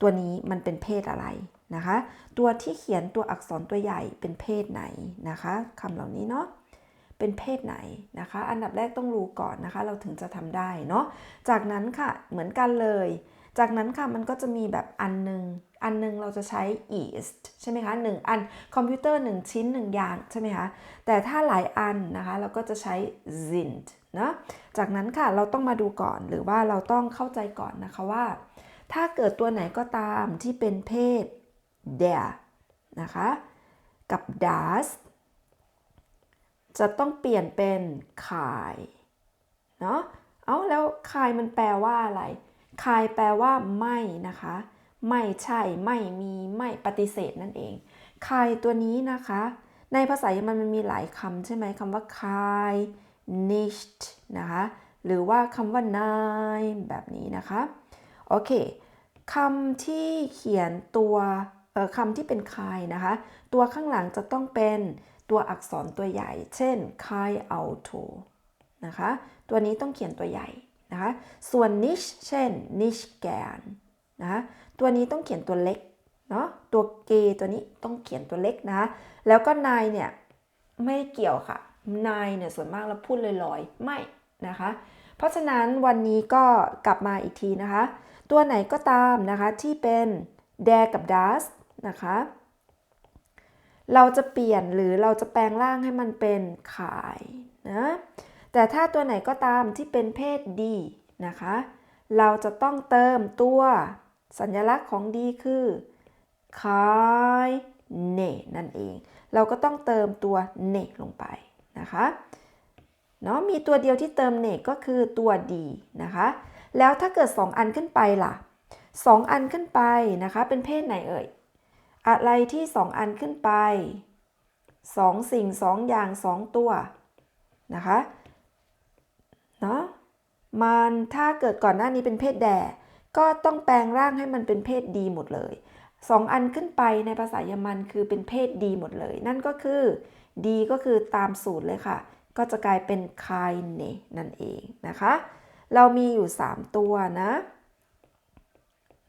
ตัวนี้มันเป็นเพศอะไรนะคะ ตัวที่เขียนตัวอักษรตัวใหญ่เป็นเพศไหนนะคะคำเหล่านี้เนาะเป็นเพศไหนนะคะ อันดับแรกต้องรู้ก่อนนะคะ เราถึงจะทำได้เนาะจากนั้นค่ะเหมือนกันเลย จากนั้นค่ะมันก็จะมีแบบอันหนึ่งอันหนึงเราจะใช้ east ใช่ไหมคะหนึ่งอันคอมพิวเตอร์1ชิ้น1อย่างใช่ไหมคะแต่ถ้าหลายอันนะคะ เราก็จะใช้ sind เนาะจากนั้นค่ะเราต้องมาดูก่อนหรือว่าเราต้องเข้าใจก่อนนะคะว่า ถ้าเกิดตัวไหนก็ตามที่เป็นเพศ der นะคะ กับ das จะต้องเปลี่ยนเป็นคายเนาะ เอาแล้วคายมันแปลว่าอะไรคายแปลว่าไม่นะคะ ไม่ใช่ ไม่มี ไม่ปฏิเสธนั่นเองคายตัวนี้นะคะ ในภาษาเยอรมันมันมีหลายคำใช่ไหมคำว่าคาย nicht นะคะ หรือว่าคำว่า nein แบบนี้นะคะ โอเคคำที่เขียนตัวคำที่เป็นคายนะคะ ตัวข้างหลังจะต้องเป็นตัวอักษรตัวใหญ่ เช่นคาย auto นะคะ ตัวนี้ต้องเขียนตัวใหญ่นะคะ ส่วน nicht เช่น nicht gern นะคะตัวนี้ต้องเขียนตัวเล็กเนาะ ตัวเกตัวนี้ต้องเขียนตัวเล็กนะคะแล้วก็นายเนี่ยไม่เกี่ยวค่ะ นายเนี่ยส่วนมากเราพูดลอยๆ ไม่นะคะ เพราะฉะนั้นวันนี้ก็กลับมาอีกทีนะคะ ตัวไหนก็ตามนะคะที่เป็น der กับ das นะคะ เราจะเปลี่ยนหรือเราจะแปลงร่างให้มันเป็นขายนะแต่ถ้าตัวไหนก็ตามที่เป็นเพศดีนะคะ เราจะต้องเติมตัวสัญลักษณ์ของดีคือคายเนนั่นเอง เราก็ต้องเติมตัวเนลงไปนะคะเนาะมีตัวเดียวที่เติมเนก็คือตัวดีนะคะ แล้วถ้าเกิด 2 อันขึ้นไปล่ะ 2 อันขึ้นไปนะคะ เป็นเพศไหนเอ่ย อะไรที่ 2 อันขึ้นไป 2 สิ่ง 2 อย่าง 2 ตัวนะคะเนาะมันถ้าเกิดก่อนหน้านี้เป็นเพศแด่ก็ต้องแปลงร่างให้มันเป็นเพศดีหมดเลย 2 อันขึ้นไปในภาษาเยอรมันคือเป็นเพศดีหมดเลย นั่นก็คือดีก็คือตามสูตรเลยค่ะ ก็จะกลายเป็น keine นั่นเองนะคะ เรามีอยู่ 3 ตัวนะ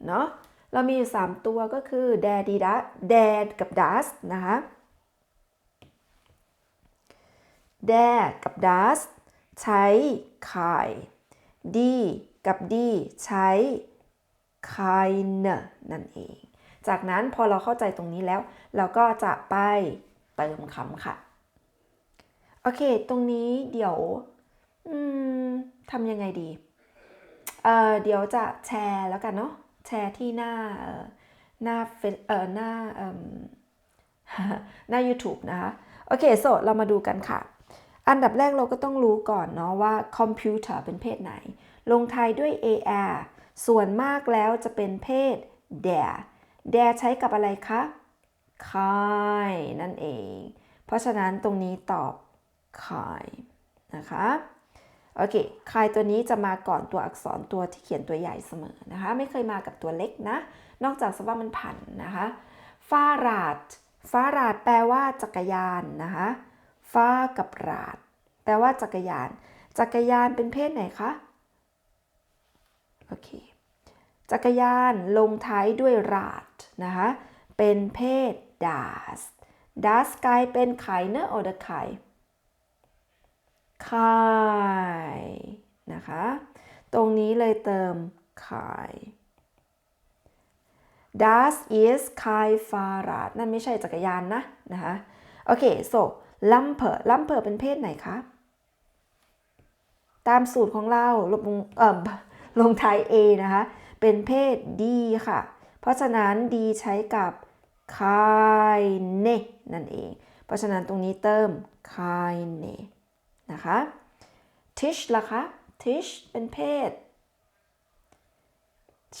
เนาะเรามีอยู่ 3 ตัวก็คือ der die das der กับ das นะคะ der กับ das ใช้ kai die กับ die ใช้ keine นั่นเอง จากนั้นพอเราเข้าใจตรงนี้แล้ว เราก็จะไปเติมคำค่ะ โอเค ตรงนี้เดี๋ยว ทำยังไงดีเออเดี๋ยวจะแชร์แล้วกันเนาะแชร์ที่หน้าหน้าเฟซเอ่อหน้าหน้า YouTube นะคะโอเคโซเรามาดูกันค่ะ อันดับแรกเราก็ต้องรู้ก่อนเนาะว่าคอมพิวเตอร์เป็นเพศไหน ลงท้ายด้วย ar ส่วนมากแล้วจะเป็นเพศ der der ใช้กับอะไรคะ kai นั่นเอง เพราะฉะนั้นตรงนี้ตอบ kai นะคะ โอเคคายตัวนี้จะมาก่อนตัวอักษรตัวที่เขียนตัวใหญ่เสมอนะคะ ไม่เคยมากับตัวเล็กนะ นอกจากสว่ามันผันนะคะฟาราดฟาราดแปลว่าจักรยานนะคะฟากับราดแปลว่าจักรยาน จักรยานเป็นเพศไหนคะโอเคจักรยานลงท้ายด้วยราดนะคะเป็นเพศ das das กลายเป็นไขเนอร์ oder ไข คายนะคะ ตรงนี้เลยเติมคาย das ist kein Fahrrad นั่นไม่ใช่จักรยานนะนะคะโอเค so Lampe Lampe เป็นเพศไหนคะ ตามสูตรของเราลงเอ่อลงท้าย A นะคะ เป็นเพศ D ค่ะ เพราะฉะนั้น D ใช้กับ keine นั่นเอง เพราะฉะนั้นตรงนี้เติม keine นะคะ tish ล่ะคะ tish เป็นเพศ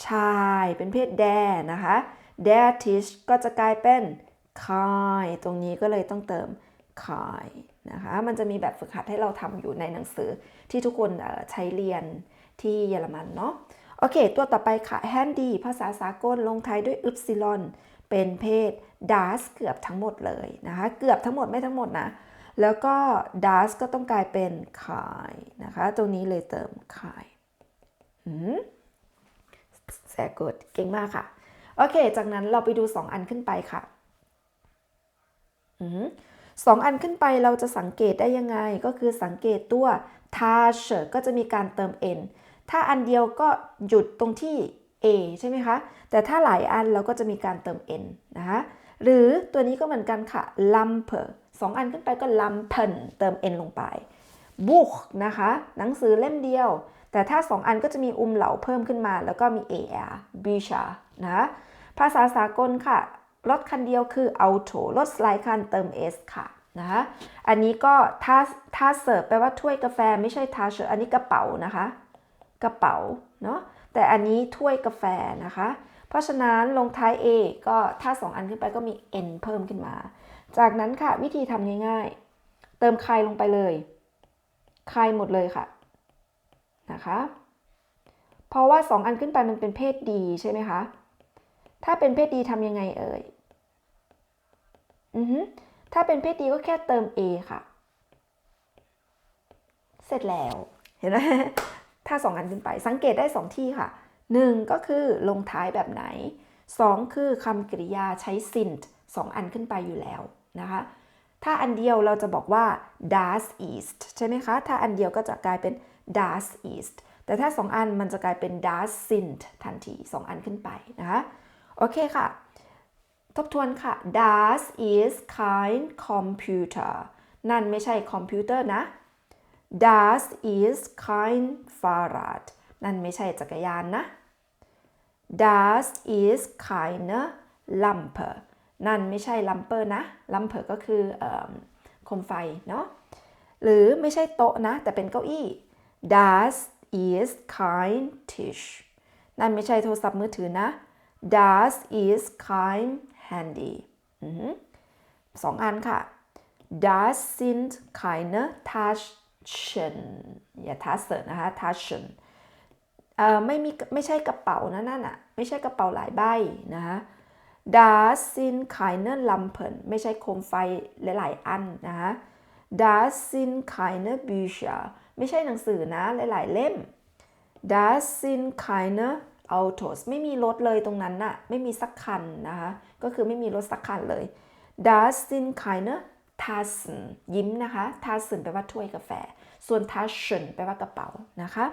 ชายเป็นเพศ der นะคะ der tish ก็จะกลายเป็น kai ตรงนี้ก็เลยต้องเติม kai นะคะ มันจะมีแบบฝึกหัดให้เราทำอยู่ในหนังสือที่ทุกคนใช้เรียนที่เยอรมันเนาะโอเค ตัวต่อไปค่ะ handy ภาษาสากลลงท้ายด้วย upsilon เป็นเพศ das เกือบทั้งหมดเลยนะคะ เกือบทั้งหมดไม่ทั้งหมดนะ แล้วก็ das ก็ต้องกลายเป็น kai นะคะ ตรงนี้เลยเติม kai อืมแสกดเก่งมากค่ะ โอเค จากนั้นเราไปดู 2 อันขึ้นไปค่ะสองอันขึ้นไปเราจะสังเกตได้ยังไง ก็คือสังเกตตัว t a s h ก็จะมีการเติม n ถ้าอันเดียวก็หยุดตรงที่ a ใช่ไหมคะ แต่ถ้าหลายอันเราก็จะมีการเติม n นะคะ หรือตัวนี้ก็เหมือนกันค่ะ lumper สองอันขึ้นไปก็ lumpen เติม n ลงไป book นะคะ หนังสือเล่มเดียว แต่ถ้า2อันก็จะมีอุมเหลาเพิ่มขึ้นมา แล้วก็มี ar b i s h a นะ ภาษาสากลค่ะ รถคันเดียวคือ auto รถหลายคันเติม s ค่ะนะคะอันนี้ก็ถ้าถ้าเสิร์ฟแปลว่าถ้วยกาแฟไม่ใช่ทาเชอร์อันนี้กระเป๋านะคะ กระเป๋าเนาะแต่อันนี้ถ้วยกาแฟนะคะ เพราะฉะนั้นลงท้าย A ก็ถ้า 2 อันขึ้นไปก็มี n เพิ่มขึ้นมา จากนั้นค่ะวิธีทำง่ายๆ เติมใครลงไปเลยใครหมดเลยค่ะนะคะ เพราะว่า 2 อันขึ้นไปมันเป็นเพศดีใช่ไหมคะ ถ้าเป็นเพศดีทำยังไงเอ่ยอือฮึถ้าเป็นเพศดีก็แค่เติม A ค่ะ เสร็จแล้ว เห็นไหมถ้า 2 อันขึ้นไปสังเกตได้ 2 ที่ค่ะ 1 ก็คือลงท้ายแบบไหน 2 คือคำกริยาใช้ sind 2อันขึ้นไปอยู่แล้วนะคะ ถ้าอันเดียวเราจะบอกว่า das ist ใช่ไหมคะ ถ้าอันเดียวก็จะกลายเป็น das ist แต่ถ้า 2 อันมันจะกลายเป็น das sind ทันที 2 อันขึ้นไปนะคะ โอเคค่ะ ทบทวนค่ะ das is kein Computer นั่นไม่ใช่คอมพิวเตอร์นะ das ist kein Fahrrad นั่นไม่ใช่จักรยานนะ das ist keine Lampe นั่นไม่ใช่ลัมเปอร์นะลัมเปอร์ก็คือออโคมไฟเนาะ หรือไม่ใช่โต๊ะนะ แต่เป็นเก้าอี้ das ist kein Tisch นั่นไม่ใช่โทรศัพท์มือถือนะ das ist kein Handy อสองอันค่ะ das sind keine Taschen อย่าทัสเซนะคะ Taschen ไม่มีไม่ใช่กระเป๋านะนั่นอะไม่ใช่กระเป๋าหลายใบนะคะ das sind keine Lampen ไม่ใช่โคมไฟหลายๆอันนะคะ das sind keine Bücher ไม่ใช่หนังสือนะหลายๆเล่ม das sind keine Autos ไม่มีรถเลยตรงนั้นน่ะไม่มีสักคันนะคะก็คือไม่มีรถสักคันเลย das sind keine Tassen ยิ้มนะคะ Tassen แปลว่าถ้วยกาแฟ ส่วน Taschen แปลว่ากระเป๋านะคะ